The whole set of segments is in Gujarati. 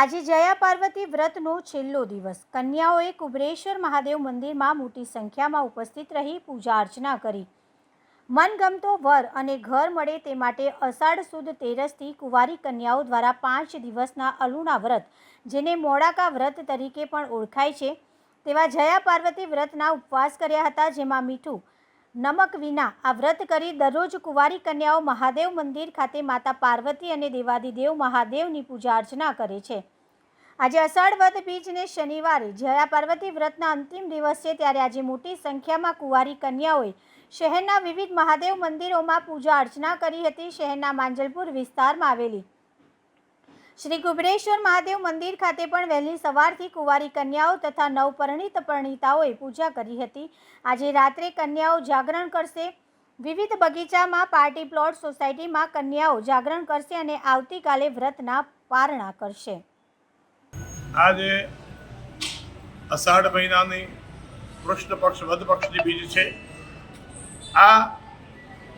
આજે જયા પાર્વતી વ્રતનો છેલ્લો દિવસ. કન્યાઓએ કુબરેશ્વર મહાદેવ મંદિરમાં મોટી સંખ્યામાં ઉપસ્થિત રહી પૂજા અર્ચના કરી. મનગમતો વર અને ઘર મળે તે માટે અષાઢ સુદ તેરસથી કુંવારી કન્યાઓ દ્વારા પાંચ દિવસના અલુણા વ્રત, જેને મોડાકા વ્રત તરીકે પણ ઓળખાય છે, તેવા જયા પાર્વતી વ્રતના ઉપવાસ કર્યા હતા, જેમાં મીઠું નમક વિના આ વ્રત કરી દરરોજ કુંવારી કન્યાઓ મહાદેવ મંદિર ખાતે માતા પાર્વતી અને દેવાદિદેવ મહાદેવની પૂજા અર્ચના કરે છે. આજે અષાઢ વદ બીજને શનિવારે જયા પાર્વતી વ્રતના અંતિમ દિવસ છે ત્યારે આજે મોટી સંખ્યામાં કુંવારી કન્યાઓએ શહેરના વિવિધ મહાદેવ મંદિરોમાં પૂજા અર્ચના કરી હતી. શહેરના માંજલપુર વિસ્તારમાં આવેલી શ્રી કુબરેશ્વર મહાદેવ મંદિર ખાતે પણ વહેલી સવારથી કુંવારી કન્યાઓ તથા નવપરણિત પરણિતાઓએ પૂજા કરી હતી. આજે રાત્રે કન્યાઓ જાગરણ કરશે. વિવિધ બગીચામાં પાર્ટી પ્લોટ સોસાયટીમાં કન્યાઓ જાગરણ કરશે અને આવતીકાલે વ્રતના પારણા કરશે. આજે અષાઢ મહિનાની કૃષ્ણ પક્ષ વધ પક્ષની બીજ છે. આ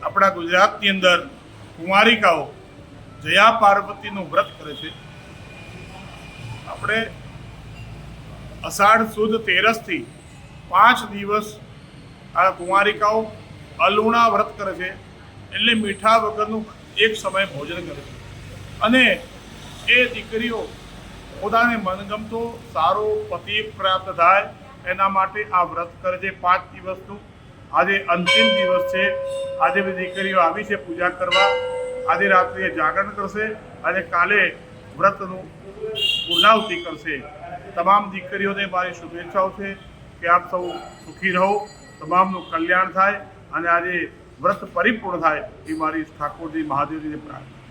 આપણા ગુજરાતની અંદર કુંવારિકાઓ જયા પાર્વતીનું વ્રત કરે છે. આપણે અષાઢ સુદ તેરસથી પાંચ દિવસ આ કુંવારિકાઓ અલુણા વ્રત કરે છે. એટલે મીઠા વગરનું એક સમય ભોજન કરે છે. અને એ દીકરીઓ પોતાને મનગમતો સારો પતિ પ્રાપ્ત થાય એના માટે આ વ્રત કરે છે. પાંચ દિવસનું. આજે અંતિમ દિવસ છે. આજે બધી દીકરીઓ આવી છે પૂજા કરવા. આજે રાત્રે જાગરણ કરશે અને કાલે વ્રતનું પૂર્ણાવતિ કરશે. તમામ દીકરીઓને મારી શુભેચ્છાઓ છે કે આપ સૌ સુખી રહો, તમામનું કલ્યાણ થાય અને આજે વ્રત પરિપૂર્ણ થાય એ મારી ઠાકોરજી મહાદેવજીને પ્રાર્થના